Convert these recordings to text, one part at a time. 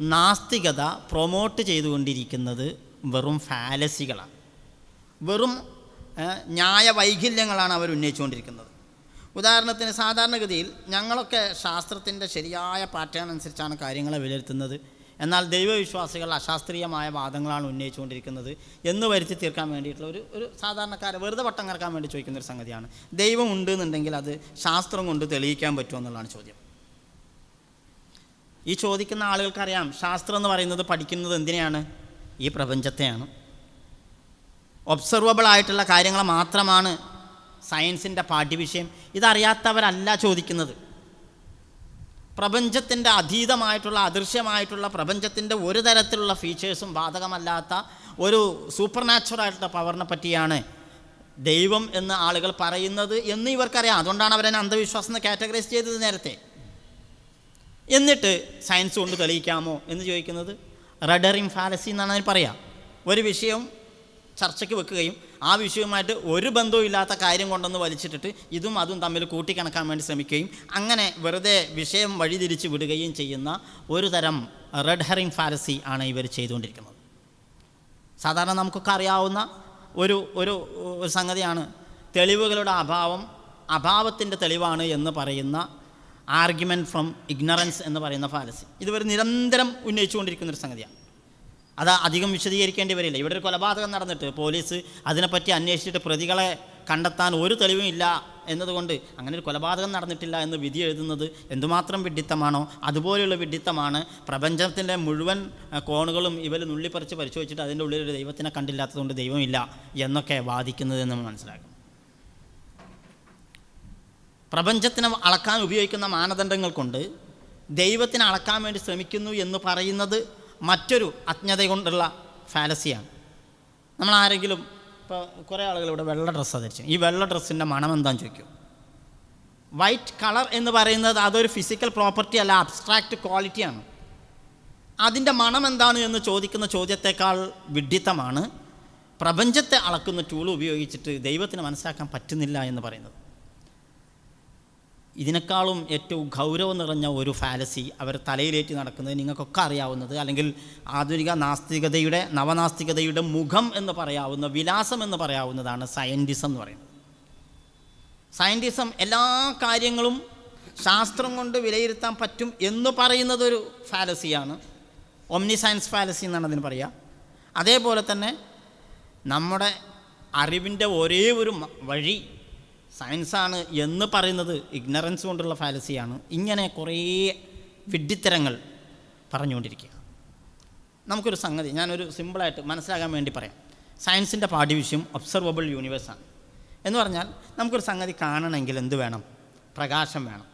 നാസ്തികത promote ചെയ്തുകൊണ്ടിരിക്കുന്നത് വെറും ഫാലസികളാണ് വെറും ന്യായ വൈകല്യങ്ങളാണ് അവർ ഉന്നയിച്ചുകൊണ്ടിരിക്കുന്നത്. ഉദാഹരണത്തിന് സാധാരണഗതിയിൽ ഞങ്ങളൊക്കെ ശാസ്ത്രത്തിന്റെ ശരിയായ പാറ്റേൺ അനുസരിച്ചാണ് കാര്യങ്ങളെ വിലയിരുത്തുന്നത്. എന്നാൽ ദൈവവിശ്വാസികൾ അശാസ്ത്രീയമായ വാദങ്ങളാണ് ഉന്നയിച്ചുകൊണ്ടിരിക്കുന്നത് എന്ന് വരുത്തി തീർക്കാൻ വേണ്ടിയിട്ടുള്ള ഒരു ഒരു സാധാരണക്കാരെ വെറുതെ വട്ടം കറക്കാൻ വേണ്ടി ചോദിക്കുന്ന ഒരു സംഗതിയാണ്. ദൈവം ഉണ്ട് എന്നുണ്ടെങ്കിൽ അത് ശാസ്ത്രം കൊണ്ട് തെളിയിക്കാൻ പറ്റുമോ എന്നുള്ളതാണ് ചോദ്യം. ഈ ചോദിക്കുന്ന ആളുകൾക്കറിയാം ശാസ്ത്രം എന്ന് പറയുന്നത് പഠിക്കുന്നത് എന്തിനെയാണ്? ഈ പ്രപഞ്ചത്തെയാണ്. ഒബ്സർവബിൾ ആയിട്ടുള്ള കാര്യങ്ങൾ മാത്രമാണ് സയൻസിന്റെ പാഠ്യവിഷയം. ഇതറിയാത്തവരല്ല ചോദിക്കുന്നത്. പ്രപഞ്ചത്തിന്റെ അതീതമായിട്ടുള്ള അദൃശ്യമായിട്ടുള്ള പ്രപഞ്ചത്തിന്റെ ഒരു തരത്തിലുള്ള ഫീച്ചേഴ്സും ബാധകമല്ലാത്ത ഒരു സൂപ്പർ നാച്ചുറായിട്ടുള്ള പവറിനെ പറ്റിയാണ് ദൈവം എന്ന് ആളുകൾ പറയുന്നത് എന്ന് ഇവർക്കറിയാം. അതുകൊണ്ടാണ് അവരെന്നെ അന്ധവിശ്വാസം എന്ന് കാറ്റഗറൈസ് ചെയ്തത് നേരത്തെ. എന്നിട്ട് സയൻസ് കൊണ്ട് തെളിയിക്കാമോ എന്ന് ചോദിക്കുന്നത് റഡറിങ് ഫാലസി എന്നാണ് അതിന് പറയാം. ഒരു വിഷയം ചർച്ചയ്ക്ക് വെക്കുകയും ആ വിഷയവുമായിട്ട് ഒരു ബന്ധവും ഇല്ലാത്ത കാര്യം കൊണ്ടൊന്ന് വലിച്ചിട്ടിട്ട് ഇതും അതും തമ്മിൽ കൂട്ടിക്കണക്കാൻ വേണ്ടി ശ്രമിക്കുകയും അങ്ങനെ വെറുതെ വിഷയം വഴിതിരിച്ച് വിടുകയും ചെയ്യുന്ന ഒരു തരം റെഡ് ഹെറിങ് ഫാലസി ആണ് ഇവർ ചെയ്തുകൊണ്ടിരിക്കുന്നത്. സാധാരണ നമുക്കൊക്കെ അറിയാവുന്ന ഒരു ഒരു സംഗതിയാണ് തെളിവുകളുടെ അഭാവം അഭാവത്തിന്റെ തെളിവാണ് എന്ന് പറയുന്ന ആർഗ്യുമെന്റ് ഫ്രം ഇഗ്നറൻസ് എന്ന് പറയുന്ന ഫാലസി ഇതുവർ നിരന്തരം ഉന്നയിച്ചുകൊണ്ടിരിക്കുന്ന ഒരു സംഗതിയാണ്. അത് അധികം വിശദീകരിക്കേണ്ടി വരില്ല. ഇവിടെ ഒരു കൊലപാതകം നടന്നിട്ട് പോലീസ് അതിനെപ്പറ്റി അന്വേഷിച്ചിട്ട് പ്രതികളെ കണ്ടെത്താൻ ഒരു തെളിവും ഇല്ല എന്നതുകൊണ്ട് അങ്ങനെ ഒരു കൊലപാതകം നടന്നിട്ടില്ല എന്ന് വിധി എഴുതുന്നത് എന്തുമാത്രം വിഡിത്തമാണോ അതുപോലെയുള്ള വിഡിത്തമാണ് പ്രപഞ്ചത്തിന്റെ മുഴുവൻ കോണുകളും ഇവർ നുള്ളിപ്പറിച്ച് പരിശോധിച്ചിട്ട് അതിന്റെ ഉള്ളിൽ ഒരു ദൈവത്തിനെ കണ്ടില്ലാത്തതുകൊണ്ട് ദൈവമില്ല എന്നൊക്കെ വാദിക്കുന്നത് എന്ന് മനസ്സിലാക്കും. പ്രപഞ്ചത്തിനെ അളക്കാൻ ഉപയോഗിക്കുന്ന മാനദണ്ഡങ്ങൾ കൊണ്ട് ദൈവത്തിനെ അളക്കാൻ വേണ്ടി ശ്രമിക്കുന്നു എന്ന് പറയുന്നത് മറ്റൊരു അജ്ഞത കൊണ്ടുള്ള ഫാലസിയാണ്. നമ്മൾ ആരെങ്കിലും ഇപ്പോൾ കുറേ ആളുകൾ ഇവിടെ വെള്ള ഡ്രസ്സ് ധരിച്ചു. ഈ വെള്ള ഡ്രസ്സിന്റെ മണം എന്താണെന്ന് ചോദിക്കും. വൈറ്റ് കളർ എന്ന് പറയുന്നത് അതൊരു ഫിസിക്കൽ പ്രോപ്പർട്ടി അല്ല അബ്സ്ട്രാക്റ്റ് ക്വാളിറ്റിയാണ് അതിന്റെ മണം എന്താണ് എന്ന് ചോദിക്കുന്ന ചോദ്യത്തെക്കാൾ വിഡിത്തമാണ് പ്രപഞ്ചത്തെ അളക്കുന്ന ടൂൾ ഉപയോഗിച്ചിട്ട് ദൈവത്തിന് മനസ്സിലാക്കാൻ പറ്റുന്നില്ല എന്ന് പറയുന്നത്. ഇതിനേക്കാളും ഏറ്റവും ഗൗരവം നിറഞ്ഞ ഒരു ഫാലസി അവർ തലയിലേറ്റി നടക്കുന്നത് നിങ്ങൾക്കൊക്കെ അറിയാവുന്നത് അല്ലെങ്കിൽ ആധുനിക നാസ്തികതയുടെ നവനാസ്തികതയുടെ മുഖം എന്ന് പറയാവുന്ന വിലാസം എന്ന് പറയാവുന്നതാണ് സയന്റിസം എന്ന് പറയുന്നത്. സയന്റിസം എല്ലാ കാര്യങ്ങളും ശാസ്ത്രം കൊണ്ട് വിലയിരുത്താൻ പറ്റും എന്ന് പറയുന്നതൊരു ഫാലസിയാണ്. ഒമ്നി സയൻസ് ഫാലസി എന്നാണ് അതിന് പറയുക അതേപോലെ തന്നെ നമ്മുടെ അറിവിന്റെ ഒരേ ഒരു വഴി സയൻസാണ് എന്ന് പറയുന്നത് ഇഗ്നറൻസ് കൊണ്ടുള്ള ഫാലസിയാണ്. ഇങ്ങനെ കുറേ വിഡ്ഢിത്തരങ്ങൾ പറഞ്ഞുകൊണ്ടിരിക്കുക. നമുക്കൊരു സംഗതി ഞാനൊരു സിമ്പിളായിട്ട് മനസ്സിലാകാൻ വേണ്ടി പറയാം. സയൻസിന്റെ പാഠ്യവിഷയം ഒബ്സർവബിൾ യൂണിവേഴ്സാണ്. എന്ന് പറഞ്ഞാൽ നമുക്കൊരു സംഗതി കാണണമെങ്കിൽ എന്ത് വേണം? പ്രകാശം വേണം.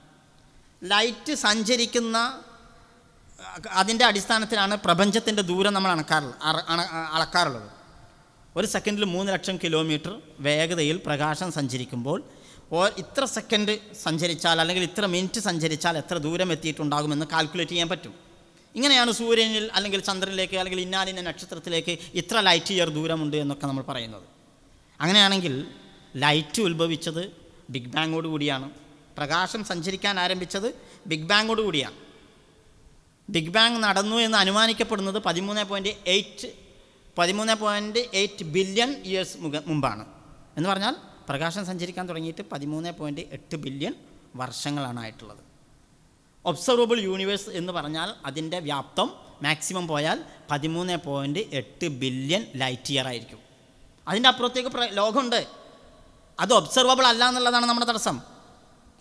ലൈറ്റ് സഞ്ചരിക്കുന്ന അതിന്റെ അടിസ്ഥാനത്തിലാണ് പ്രപഞ്ചത്തിന്റെ ദൂരം നമ്മൾ അണക്കാറുള്ളത് അളക്കാറുള്ളത്. ഒരു സെക്കൻഡിൽ മൂന്ന് ലക്ഷം കിലോമീറ്റർ വേഗതയിൽ പ്രകാശം സഞ്ചരിക്കുമ്പോൾ ഇത്ര സെക്കൻഡ് സഞ്ചരിച്ചാൽ അല്ലെങ്കിൽ ഇത്ര മിനിറ്റ് സഞ്ചരിച്ചാൽ എത്ര ദൂരം എത്തിയിട്ടുണ്ടാകുമെന്ന് കാൽക്കുലേറ്റ് ചെയ്യാൻ പറ്റും. ഇങ്ങനെയാണ് സൂര്യനിൽ അല്ലെങ്കിൽ ചന്ദ്രനിലേക്ക് അല്ലെങ്കിൽ ഇന്നാലിന്റെ നക്ഷത്രത്തിലേക്ക് ഇത്ര ലൈറ്റ് ഇയർ ദൂരമുണ്ട് എന്നൊക്കെ നമ്മൾ പറയുന്നത്. അങ്ങനെയാണെങ്കിൽ ലൈറ്റ് ഉത്ഭവിച്ചത് ബിഗ് ബാങ്ങോട് കൂടിയാണ്. പ്രകാശം സഞ്ചരിക്കാൻ ആരംഭിച്ചത് ബിഗ് ബാങ്ങോട് കൂടിയാണ്. ബിഗ് ബാങ് നടന്നു എന്ന് അനുമാനിക്കപ്പെടുന്നത് പതിമൂന്ന് പോയിന്റ് എയ്റ്റ് പതിമൂന്ന് പോയിന്റ് എയ്റ്റ് ബില്യൺ ഇയേഴ്സ് മുമ്പാണ്. എന്ന് പറഞ്ഞാൽ പ്രകാശം സഞ്ചരിക്കാൻ തുടങ്ങിയിട്ട് പതിമൂന്ന് പോയിന്റ് എട്ട് ബില്യൺ വർഷങ്ങളാണ് ആയിട്ടുള്ളത് ഒബ്സർവബിൾ യൂണിവേഴ്സ് എന്ന് പറഞ്ഞാൽ അതിന്റെ വ്യാപ്തം മാക്സിമം പോയാൽ പതിമൂന്ന് പോയിന്റ് എട്ട് ബില്യൺ ലൈറ്റ് ഇയർ ആയിരിക്കും. അതിന്റെ അപ്പുറത്തേക്ക് ലോകമുണ്ട്. അത് ഒബ്സർവബിൾ അല്ല എന്നുള്ളതാണ് നമ്മുടെ തടസ്സം.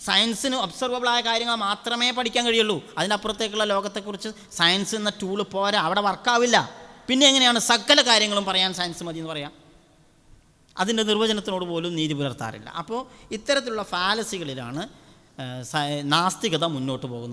സയൻസിന് ഒബ്സർവബിൾ ആയ കാര്യങ്ങൾ മാത്രമേ പഠിക്കാൻ കഴിയുള്ളൂ. അതിനപ്പുറത്തേക്കുള്ള ലോകത്തെക്കുറിച്ച് സയൻസ് എന്ന ടൂൾ പോരാ. അവിടെ വർക്കാവില്ല പിന്നെ എങ്ങനെയാണ് സകല കാര്യങ്ങളും പറയാൻ സയൻസ് മതി എന്ന് പറയാം? അതിന്റെ നിർവചനത്തിനോട് പോലും നീതി പുലർത്താറില്ല. അപ്പോൾ ഇത്തരത്തിലുള്ള ഫാലസികളിലാണ് നാസ്തികത മുന്നോട്ട് പോകുന്നത്.